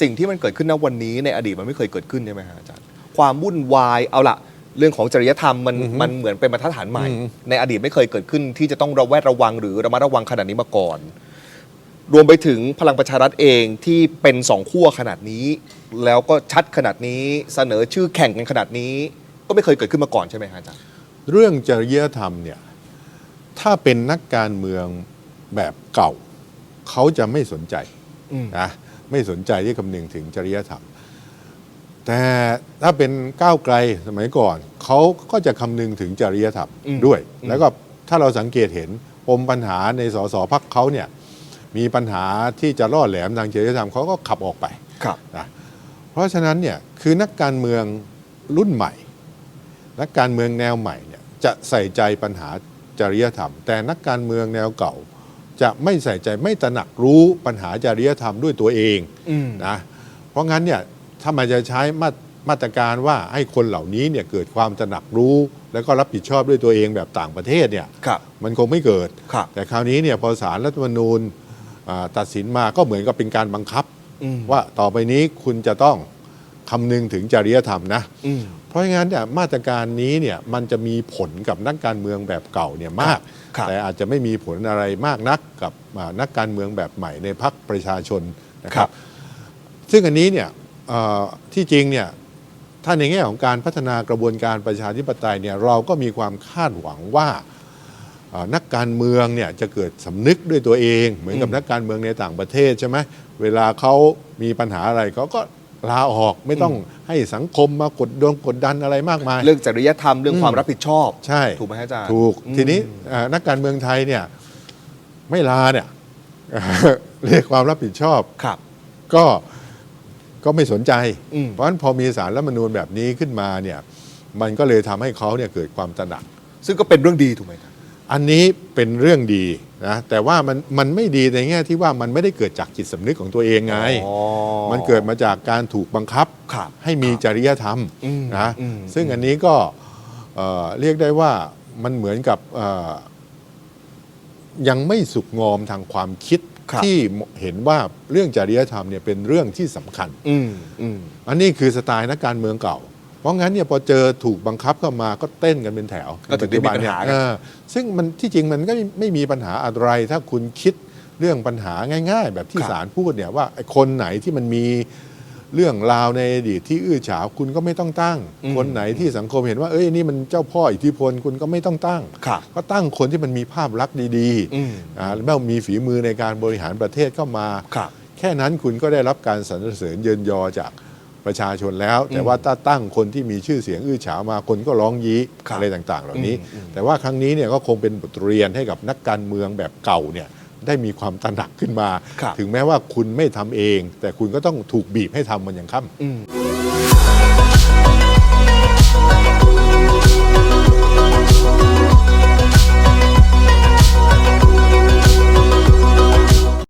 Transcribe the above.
สิ่งที่มันเกิดขึ้นณวันนี้ในอดีตมันไม่เคยเกิดขึ้นใช่ไหมฮะอาจารย์ ความวุ่นวายเอาละเรื่องของจริยธรรมมันมันเหมือนเป็นมาตรฐานใหม่อืมในอดีตไม่เคยเกิดขึ้นที่จะต้องระแวดระวังหรือระมัดระวังขนาดนี้มาก่อน รวมไปถึงพลังประชารัฐเองที่เป็นสองขั้วขนาดนี้ แล้วก็ชัดขนาดนี้เสนอชื่อแข่งกันขนาดนี้ ก็ไม่เคยเกิดขึ้นมาก่อนใช่ไหมฮะอาจารย์ เรื่องจริยธรรมเนี่ยถ้าเป็นนักการเมืองแบบเก่า เขาจะไม่สนใจอืมนะ ไม่สนใจที่คำนึงถึงจริยธรรม แต่ถ้าเป็นก้าวไกลสมัยก่อนเขาก็จะคำนึงถึงจริยธรรมอืมด้วยอืมแล้วก็ถ้าเราสังเกตเห็นปมปัญหาในสสพักเขาเนี่ยมีปัญหาที่จะล่อแหลมทางจริยธรรมเขาก็ขับออกไปครับนะเพราะฉะนั้นเนี่ยคือนักการเมืองรุ่นใหม่ นักการเมืองแนวใหม่เนี่ยจะใส่ใจปัญหาจริยธรรม แต่นักการเมืองแนวเก่า จะไม่ใส่ใจไม่ตระหนักรู้ปัญหาจริยธรรมด้วยตัวเองอืม นะเพราะงั้นเนี่ยถ้ามันจะใช้มาตรมาตรการว่าให้คนเหล่านี้เนี่ยเกิดความตระหนักรู้ แล้วก็รับผิดชอบด้วยตัวเองแบบต่างประเทศเนี่ยครับ มันคงไม่เกิด ครับ แต่คราวนี้เนี่ยพอสารรัฐธรรมนูญอ่าตัดสินมาก็เหมือนกับเป็นการบังคับ อืม ว่าต่อไปนี้คุณจะต้องคำนึงถึงจริยธรรมนะ อืม เพราะงั้นเนี่ยมาตรการนี้เนี่ยมันจะมีผลกับนักการเมืองแบบเก่าเนี่ยมากครับแต่อาจจะไม่มีผลอะไรมากนักกับอ่านักการเมืองแบบใหม่ในพรรคประชาชนนะคครัรับบซึ่งอันนี้เนี่ยเอ่อที่จริงเนี่ยถ้าในแง่ของการพัฒนากระบวนการประชาธิปไตยเนี่ยเราก็มีความคาดหวังว่าเอ่อนักการเมืองเนี่ยจะเกิดสำนึกด้วยตัวเอง เหมือนกับอืมนักการเมืองในต่างประเทศใช่ไหมเวลาเขามีปัญหาอะไรเขาก็ ลาออกไม่ต้องให้สังคมมากดดงกดดันอะไรมากมาย เรื่องจริยธรรมเรื่องอืมความรับผิดชอบ ใช่ถูกไหมฮะอาจารย์ถูกอืมทีนี้เอ่อนักการเมืองไทยเนี่ยไม่ลาเนี่ยเรียกความรับผิดชอบครับ ก็ก็ไม่สนใจอืมเพราะฉะนั้นพอมีสารรัฐธรรมนูญแบบนี้ขึ้นมาเนี่ยมันก็เลยทำให้เขาเนี่ยเกิดความตระหนัก ซึ่งก็เป็นเรื่องดีถูกไหมครับ อันนี้เป็นเรื่องดีนะแต่ว่ามันมันไม่ดีในแง่ที่ว่ามันไม่ได้เกิดจากจิตสำนึกของตัวเองไงอ๋อมันเกิดมาจากการถูกบังคับครับให้มีจริยธรรมอืมนะอืมซึ่งอันนี้ก็เอ่อเรียกได้ว่ามันเหมือนกับเอ่อยังไม่สุกงอมทางความคิดครับที่เห็นว่าเรื่องจริยธรรมเนี่ยเป็นเรื่องที่สำคัญอืมอืมอันนี้คือสไตล์นักการเมืองเก่า เพราะงั้นเนี่ยพอเจอถูกบังคับเข้ามาก็เต้นกันเป็นแถวก็ถึงได้มีปัญหาเออซึ่งมันที่จริงมันก็ไม่มีปัญหาอะไร ถ้าคุณคิดเรื่องปัญหาง่าย ๆ แบบที่ครับศาลพูดเนี่ยว่าไอ้คนไหนที่มันมีเรื่องราวในอดีตที่อื้อฉาวคุณก็ไม่ต้องตั้ง คนไหนที่สังคมเห็นว่าเอ้ยนี่มันเจ้าพ่ออิทธิพลคุณก็ไม่ต้องตั้งครับก็ตั้งคนที่มันมีภาพลักษณ์ดีอืมๆอ่าแล้วมีฝีมือในการบริหารประเทศเข้ามาครับแค่นั้นคุณก็ได้รับการสรรเสริญเยินยอจาก ประชาชนแล้ว แต่ว่าถ้าตั้งคนที่มีชื่อเสียงอื้อฉาวมาคนก็ร้องยี้อะไรต่างๆ เหล่านี้ แต่ว่าครั้งนี้เนี่ยก็คงเป็นบทเรียนให้กับนักการเมืองแบบเก่าเนี่ยได้มีความตระหนักขึ้นมา ถึงแม้ว่าคุณไม่ทำเอง แต่คุณก็ต้องถูกบีบให้ทำมันอย่างค่ำ